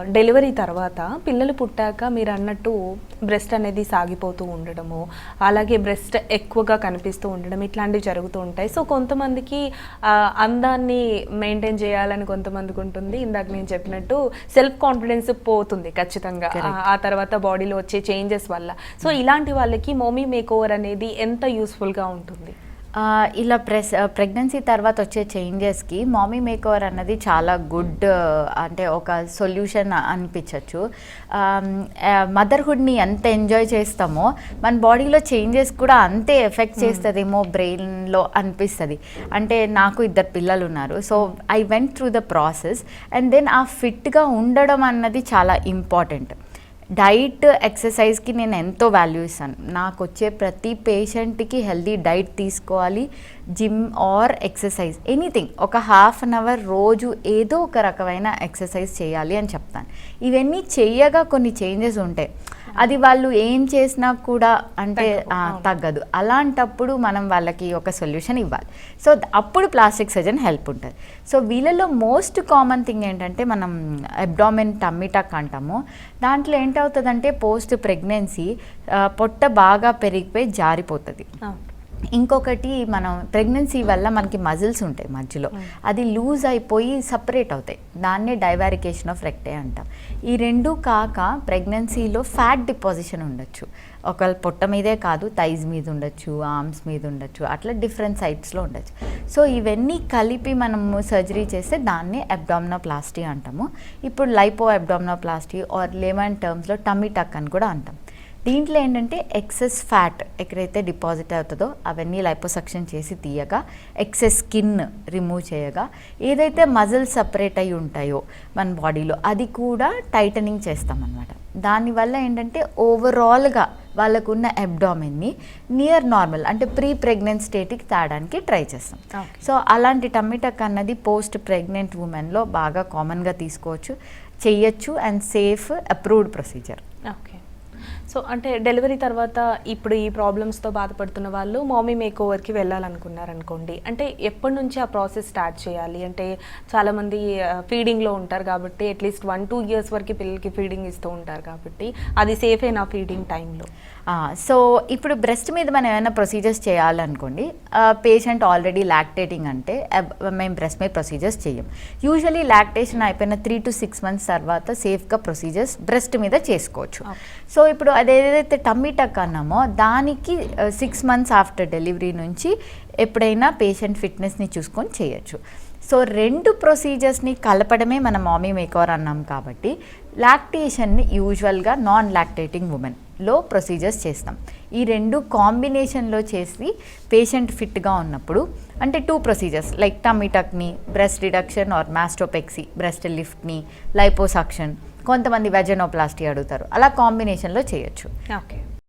Delivery తర్వాత పిల్లలు పుట్టాక మీరు అన్నట్టు బ్రెస్ట్ అనేది సాగిపోతూ ఉండడము అలాగే బ్రెస్ట్ ఎక్కువగా కనిపిస్తూ ఉండడం ఇట్లాంటివి జరుగుతూ ఉంటాయి. సో కొంతమందికి అందాన్ని మెయింటైన్ చేయాలని కొంతమందికి ఉంటుంది. ఇందాక నేను చెప్పినట్టు సెల్ఫ్ కాన్ఫిడెన్స్ పోతుంది ఖచ్చితంగా ఆ- తర్వాత బాడీలో వచ్చే చేంజెస్ వల్ల. సో ఇలాంటి వాళ్ళకి మోమీ మేక్ ఓవర్ అనేది ఎంత యూస్ఫుల్గా ఉంటుంది? ఇలా ప్రెస్ ప్రెగ్నెన్సీ తర్వాత వచ్చే చేంజెస్కి మామీ మేకోవర్ అన్నది చాలా గుడ్ అంటే ఒక సొల్యూషన్ అనిపించవచ్చు మదర్హుడ్ని ఎంత ఎంజాయ్ చేస్తామో మన బాడీలో చేంజెస్ కూడా అంతే ఎఫెక్ట్ చేస్తుందేమో బ్రెయిన్లో అనిపిస్తుంది. అంటే నాకు ఇద్దరు పిల్లలు ఉన్నారు so I went through the process and then ఆ ఫిట్గా ఉండడం అన్నది చాలా ఇంపార్టెంట్ డైట్ ఎక్సర్సైజ్కి నేను ఎంతో వాల్యూ ఇస్తాను. నాకు వచ్చే ప్రతి పేషెంట్కి హెల్దీ డైట్ తీసుకోవాలి జిమ్ ఆర్ ఎక్సర్సైజ్ ఎనీథింగ్. ఒక హాఫ్ అన్ అవర్ రోజు ఏదో ఒక రకమైన ఎక్సర్సైజ్ చేయాలి అని చెప్తాను. ఇవన్నీ చేయగా కొన్ని చేంజెస్ ఉంటాయి. అది వాళ్ళు ఏం చేసినా కూడా అంటే తగ్గదు. అలాంటప్పుడు మనం వాళ్ళకి ఒక సొల్యూషన్ ఇవ్వాలి. సో అప్పుడు ప్లాస్టిక్ సర్జన్ హెల్ప్ ఉంటుంది. సో వీళ్ళలో మోస్ట్ కామన్ థింగ్ ఏంటంటే మనం అబ్డామిన్ టమ్మిటక్ అంటాము దాంట్లో ఏంటవుతుందంటే పోస్ట్ ప్రెగ్నెన్సీ పొట్ట బాగా పెరిగిపోయి జారిపోతుంది. ఇంకొకటి మనం ప్రెగ్నెన్సీ వల్ల మనకి మజిల్స్ ఉంటాయి మధ్యలో. అది లూజ్ అయిపోయి సపరేట్ అవుతాయి. దాన్నే డైవారికేషన్ ఆఫ్ రెక్టే అంటాం. ఈ రెండు కాక ప్రెగ్నెన్సీలో ఫ్యాట్ డిపాజిషన్ ఉండొచ్చు. ఒక పొట్ట మీదే కాదు థైజ్ మీద ఉండొచ్చు ఆర్మ్స్ మీద ఉండొచ్చు అట్లా డిఫరెంట్ సైడ్స్లో ఉండొచ్చు. సో ఇవన్నీ కలిపి మనము సర్జరీ చేస్తే దాన్ని అబ్డామినోప్లాస్టీ అంటాము. ఇప్పుడు లైపో అబ్డామినోప్లాస్టీ ఆర్ లేమన్ టర్మ్స్లో టమ్మీ టక్ అని కూడా అంటాం. దీంట్లో ఏంటంటే ఎక్సెస్ ఫ్యాట్ ఎక్కడైతే డిపాజిట్ అవుతుందో అవన్నీ లైపోసక్షన్ చేసి తీయగా ఎక్సెస్ స్కిన్ రిమూవ్ చేయగా ఏదైతే మజిల్ సపరేట్ అయి ఉంటాయో మన బాడీలో అది కూడా టైటనింగ్ చేస్తామన్నమాట. దానివల్ల ఏంటంటే ఓవరాల్గా వాళ్ళకున్న అబ్డామిన్ని నియర్ నార్మల్ అంటే ప్రీ ప్రెగ్నెంట్ స్టేట్కి తేడానికి ట్రై చేస్తాం. సో అలాంటి టమ్మిటక్ అన్నది పోస్ట్ ప్రెగ్నెంట్ ఉమెన్లో బాగా కామన్గా తీసుకోవచ్చు చెయ్యొచ్చు and safe approved procedure. Okay. So అంటే డెలివరీ తర్వాత ఇప్పుడు ఈ ప్రాబ్లమ్స్తో బాధపడుతున్న వాళ్ళు మామీ మేక్ ఓవర్కి వెళ్ళాలనుకున్నారనుకోండి. అంటే ఎప్పటి నుంచి ఆ ప్రాసెస్ స్టార్ట్ చేయాలి? అంటే చాలామంది ఫీడింగ్లో ఉంటారు కాబట్టి అట్లీస్ట్ వన్ టూ ఇయర్స్ వరకు పిల్లలకి ఫీడింగ్ ఇస్తూ ఉంటారు కాబట్టి అది సేఫ్ అయినా ఫీడింగ్ టైంలో. సో ఇప్పుడు బ్రెస్ట్ మీద మనం ఏమైనా ప్రొసీజర్స్ చేయాలనుకోండి పేషెంట్ ఆల్రెడీ లాక్టేటింగ్ అంటే మేము బ్రెస్ట్ మీద ప్రొసీజర్స్ చేయం. యూజువలీ లాక్టేషన్ అయిపోయిన త్రీ టు సిక్స్ మంత్స్ తర్వాత సేఫ్గా ప్రొసీజర్స్ బ్రెస్ట్ మీద చేసుకోవచ్చు. సో ఇప్పుడు అదేదైతే టమ్మీ టక్ అన్నామో దానికి సిక్స్ మంత్స్ ఆఫ్టర్ డెలివరీ నుంచి ఎప్పుడైనా పేషెంట్ ఫిట్నెస్ని చూసుకొని చేయొచ్చు. సో రెండు ప్రొసీజర్స్ని కలపడమే మన మామీ మేకవర్ అన్నాం కాబట్టి లాక్టేషన్ని యూజువల్గా నాన్ లాక్టేటింగ్ ఉమెన్ లో ప్రొసీజర్స్ చేస్తాం. ఈ రెండు కాంబినేషన్లో చేసి పేషెంట్ ఫిట్గా ఉన్నప్పుడు అంటే two procedures like టమిటక్ని breast reduction or mastopexy breast లిఫ్ట్ని liposuction కొంతమంది వెజనోప్లాస్టీ అడుగుతారు. అలా కాంబినేషన్లో చేయొచ్చు. ఓకే